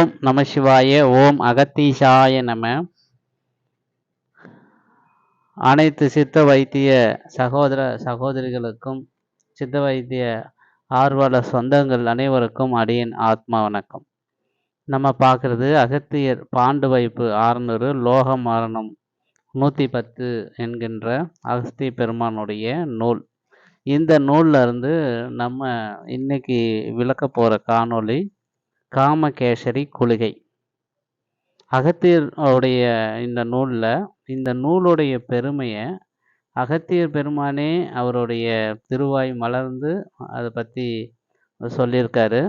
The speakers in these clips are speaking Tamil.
ஓம் நம சிவாய ஓம் அகத்தீசாய நம. அனைத்து சித்த வைத்திய சகோதர சகோதரிகளுக்கும் சித்த வைத்திய ஆர்வலர் சொந்தங்கள் அனைவருக்கும் அடியின் ஆத்மா வணக்கம். நம்ம பார்க்குறது அகத்தியர் பாண்டு வைப்பு ஆறுநூறு லோக மரணம் நூற்றி பத்து என்கின்ற அகஸ்தி பெருமானுடைய நூல். இந்த நூல்ல இருந்து நம்ம இன்னைக்கு விளக்க போகிற காணொளி காமகேசரி குளிகை. அகத்தியருடைய இந்த நூலில் இந்த நூலுடைய பெருமையை அகத்தியர் பெருமானே அவருடைய திருவாய் மலர்ந்து அதை பற்றி சொல்லியிருக்காரு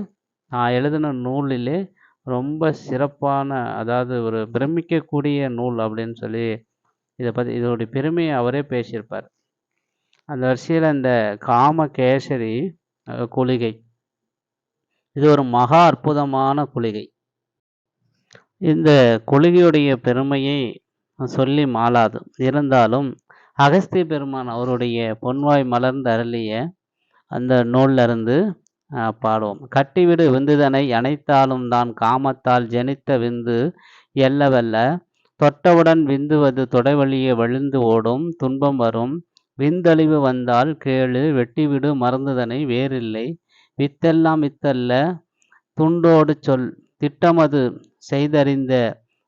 நான் எழுதின நூலிலே ரொம்ப சிறப்பான அதாவது ஒரு பிரமிக்கக்கூடிய நூல் அப்படின்னு சொல்லி இதை பற்றி இதோடைய பெருமையை அவரே பேசியிருப்பார். அந்த வரிசையில் இந்த காமகேசரி அஹ், குளிகை. இது ஒரு மகா அற்புதமான குளிகை. இந்த குளிகையுடைய பெருமையை சொல்லி மாளாது. இருந்தாலும் அகஸ்திய பெருமான் அவருடைய பொன்வாய் மலர்ந்து அருளிய அந்த நூல்லருந்து அஹ், பாடுவோம். கட்டிவிடு விந்துதனை அனைத்தாலும் தான் காமத்தால் ஜனித்த விந்து எல்லவல்ல. தொட்டவுடன் விந்துவது தொடைவழியே வழிந்து ஓடும். துன்பம் வரும். விந்தழிவு வந்தால் கேளு. வெட்டிவிடு மறந்துதனை வேறில்லை. வித்தெல்லாம் வித்தல்ல துண்டோடு சொல் திட்டமது செய்தறிந்த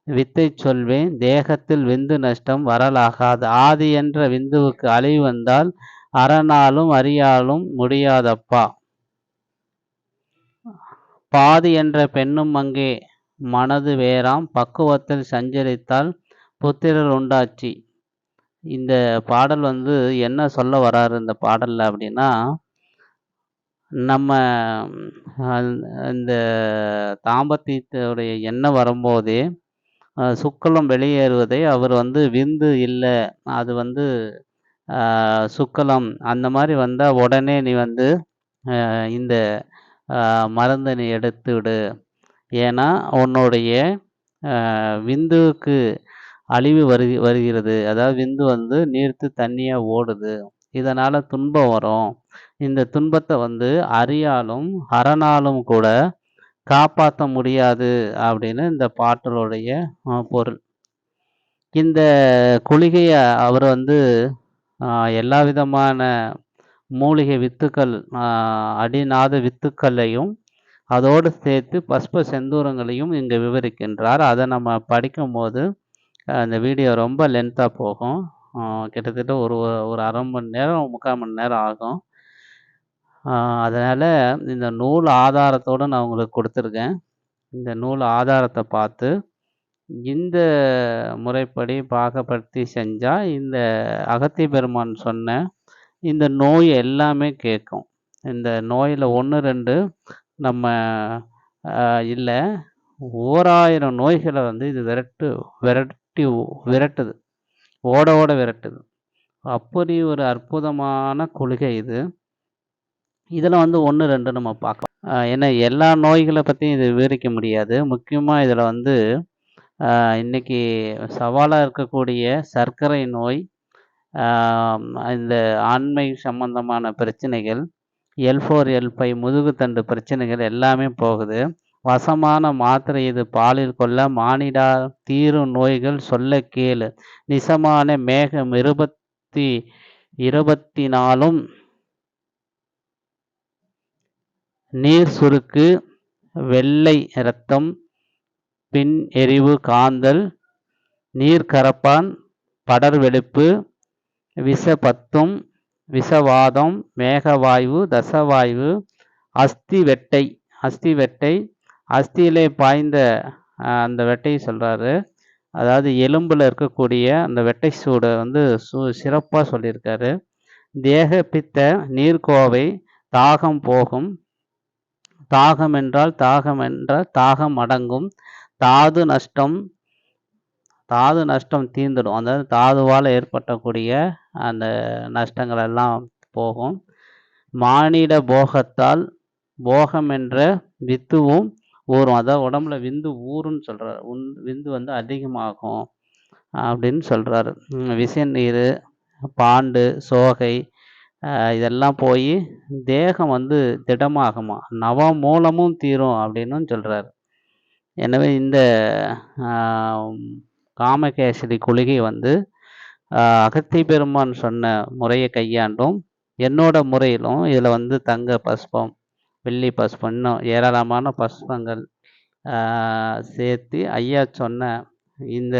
வித்தை சொல்வேன். தேகத்தில் விந்து நஷ்டம் வரலாகாது. ஆதி என்ற விந்துவுக்கு அழிவு வந்தால் அறனாலும் அறியாலும் முடியாதப்பா. பாதி என்ற பெண்ணும் அங்கே மனது வேறாம். பக்குவத்தில் சஞ்சரித்தால் புத்திரர் உண்டாச்சி. இந்த பாடல் வந்து என்ன சொல்ல வராரு இந்த பாடலில் அப்படின்னா நம்ம இந்த தாம்பத்தியத்துடைய எண்ணம் வரும்போதே சுக்கலம் வெளியேறுவதை அவர் வந்து விந்து இல்லை. அது வந்து சுக்கலம் அந்த மாதிரி வந்தால் உடனே நீ வந்து இந்த மருந்தை நீ எடுத்து விடு. ஏன்னா உன்னுடைய விந்துவுக்கு அழிவு வரு வருகிறது. அதாவது விந்து வந்து நீர்த்து தண்ணியாக ஓடுது. இதனால் துன்பம் வரும். இந்த துன்பத்தை வந்து அறியாலும் அறனாலும் கூட காப்பாற்ற முடியாது அப்படின்னு இந்த பாட்டலுடைய பொருள். இந்த குளிகையை அவர் வந்து எல்லா விதமான மூலிகை வித்துக்கள் அடிநாத வித்துக்களையும் அதோடு சேர்த்து பஸ்ப செந்தூரங்களையும் இங்கே விவரிக்கின்றார். அதை நம்ம படிக்கும்போது அந்த வீடியோ ரொம்ப லென்த்தாக போகும். கிட்டத்தட்ட ஒரு ஒரு அரை மணி நேரம் முக்கால் மணி நேரம் ஆகும். அதனால் இந்த நூல் ஆதாரத்தோடு நான் உங்களுக்கு கொடுத்துருக்கேன். இந்த நூல் ஆதாரத்தை பார்த்து இந்த முறைப்படி பாகப்படுத்தி செஞ்சால் இந்த அகத்தி பெருமான் சொன்ன இந்த நோய் எல்லாமே கேட்கும். இந்த நோயில் ஒன்று ரெண்டு நம்ம இல்லை ஓராயிரம் நோய்களை வந்து இது விரட்டு விரட்டி விரட்டுது. ஓட ஓட விரட்டுது. அப்படி ஒரு அற்புதமான குளிகை இது. இதில் வந்து ஒன்று ரெண்டு நம்ம பார்க்கலாம். ஏன்னா எல்லா நோய்களை பற்றியும் இது விவரிக்க முடியாது. முக்கியமாக இதில் வந்து இன்றைக்கி சவாலாக இருக்கக்கூடிய சர்க்கரை நோய் இந்த ஆண்மை சம்பந்தமான பிரச்சனைகள் எல் ஃபோர் எல் ஃபைவ் முதுகுத்தண்டு பிரச்சனைகள் எல்லாமே போகுது. வசமான மாத்திரை இது பாலில் கொள்ள மானிடா தீரும் நோய்கள் சொல்ல கேளு. நிசமான மேகம் இருபத்தி இருபத்தி நாலும் நீர் சுருக்கு வெள்ளை இரத்தம் பின் எரிவு காந்தல் நீர்கரப்பான் படர் வெளுப்பு விஷபத்தும் விஷவாதம் மேகவாய்வு தசவாய்வு அஸ்தி வெட்டை அஸ்தி வெட்டை அஸ்தியிலே பாய்ந்த அந்த வெட்டையை சொல்கிறாரு அதாவது எலும்பில் இருக்கக்கூடிய அந்த வெட்டை சூடை வந்து சு சிறப்பாக சொல்லியிருக்காரு. தேக பித்த நீர்க்கோவை தாகம் போகும் தாகம் என்றால் தாகம் என்றால் தாகம் அடங்கும். தாது நஷ்டம் தாது நஷ்டம் தீர்ந்துடும். அதாவது தாதுவால் ஏற்பட்டக்கூடிய அந்த நஷ்டங்கள் எல்லாம் போகும். மானிட போகத்தால் போகம் என்ற வித்துவும் ஊறும். அதாவது உடம்புல விந்து ஊறுன்னு சொல்கிறார் உன் விந்து வந்து அதிகமாகும் அப்படின்னு சொல்கிறாரு விசநீர் பாண்டு சோகை இதெல்லாம் போய் தேகம் வந்து திடமாகுமா? நவமூலமும் தீரும் அப்படின்னு சொல்கிறார் எனவே இந்த காமகேசரி குளிகை வந்து அகத்தி பெருமான் சொன்ன முறையை கையாண்டும் என்னோட முறையிலும் இதில் வந்து தங்க பஸ்பம் வெள்ளி பஸ்பம் இன்னும் ஏராளமான பஸ்பங்கள் சேர்த்து ஐயா சொன்ன இந்த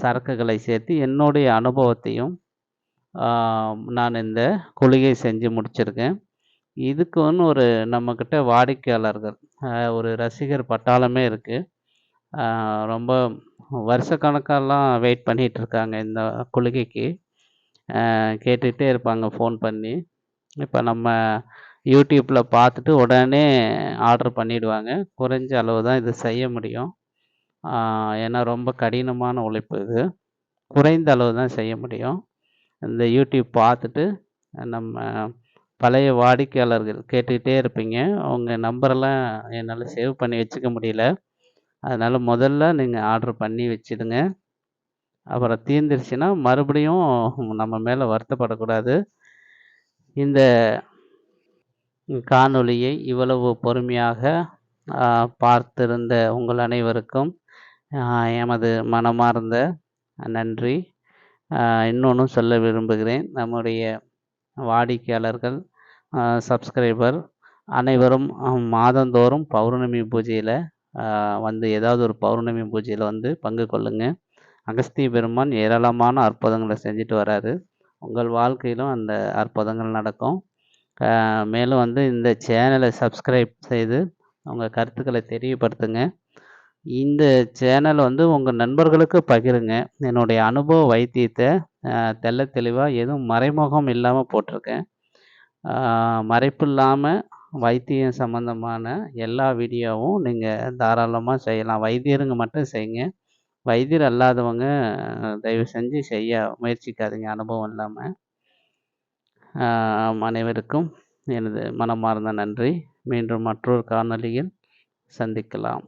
சரக்குகளை சேர்த்து என்னுடைய அனுபவத்தையும் நான் இந்த குளிகை செஞ்சு முடிச்சிருக்கேன். இதுக்குன்னு ஒரு நம்மக்கிட்ட வாடிக்கையாளர்கள் ஒரு ரசிகர் பட்டாளமே இருக்குது ரொம்ப வருஷக்கணக்காலாம் வெயிட் பண்ணிகிட்டு இருக்காங்க இந்த குளிகைக்கு. கேட்டுகிட்டே இருப்பாங்க ஃபோன் பண்ணி. இப்போ நம்ம யூடியூப்பில் பார்த்துட்டு உடனே ஆர்டர் பண்ணிவிடுவாங்க குறைஞ்ச அளவு தான் இது செய்ய முடியும். ஏன்னா ரொம்ப கடினமான உழைப்பு இது. குறைந்த அளவு தான் செய்ய முடியும். இந்த யூடியூப் பார்த்துட்டு நம்ம பழைய வாடிக்கையாளர்கள் கேட்டுக்கிட்டே இருப்பீங்க. அவங்க நம்பரெல்லாம் என்னால் சேவ் பண்ணி வச்சுக்க முடியல. அதனால் முதல்ல நீங்கள் ஆர்டர் பண்ணி வச்சிடுங்க. அப்புறம் தீர்ந்துருச்சுன்னா மறுபடியும் நம்ம மேலே வருத்தப்படக்கூடாது. இந்த காணொளியை இவ்வளவு பொறுமையாக பார்த்திருந்த உங்கள் அனைவருக்கும் எமது மனமார்ந்த நன்றி. இன்னொன்றும் சொல்ல விரும்புகிறேன். நம்முடைய வாடிக்கையாளர்கள் சப்ஸ்கிரைபர் அனைவரும் மாதந்தோறும் பௌர்ணமி பூஜையில் வந்து ஏதாவது ஒரு பௌர்ணமி பூஜையில் வந்து பங்கு கொள்ளுங்கள் அகஸ்திய பெருமான் ஏராளமான அற்புதங்களை செஞ்சுட்டு வராரு. உங்கள் வாழ்க்கையிலும் அந்த அற்புதங்கள் நடக்கும். மேலும் வந்து இந்த சேனலை சப்ஸ்கிரைப் செய்து உங்கள் கருத்துக்களை தெரியப்படுத்துங்க. இந்த சேனல் வந்து உங்கள் நண்பர்களுக்கு பகிருங்க. என்னுடைய அனுபவ வைத்தியத்தை தெள்ள தெளிவாக எதுவும் மறைமுகம் இல்லாமல் போட்டிருக்கேன். மறைப்பு இல்லாமல் வைத்தியம் சம்மந்தமான எல்லா வீடியோவும் நீங்கள் தாராளமாக செய்யலாம். வைத்தியருங்க மட்டும் செய்யுங்க. வைத்தியர் அல்லாதவங்க தயவு செஞ்சு செய்ய முயற்சிக்காதீங்க அனுபவம் இல்லாமல் அனைவருக்கும் எனது மனமார்ந்த நன்றி. மீண்டும் மற்றொரு காணொலியில் சந்திக்கலாம்.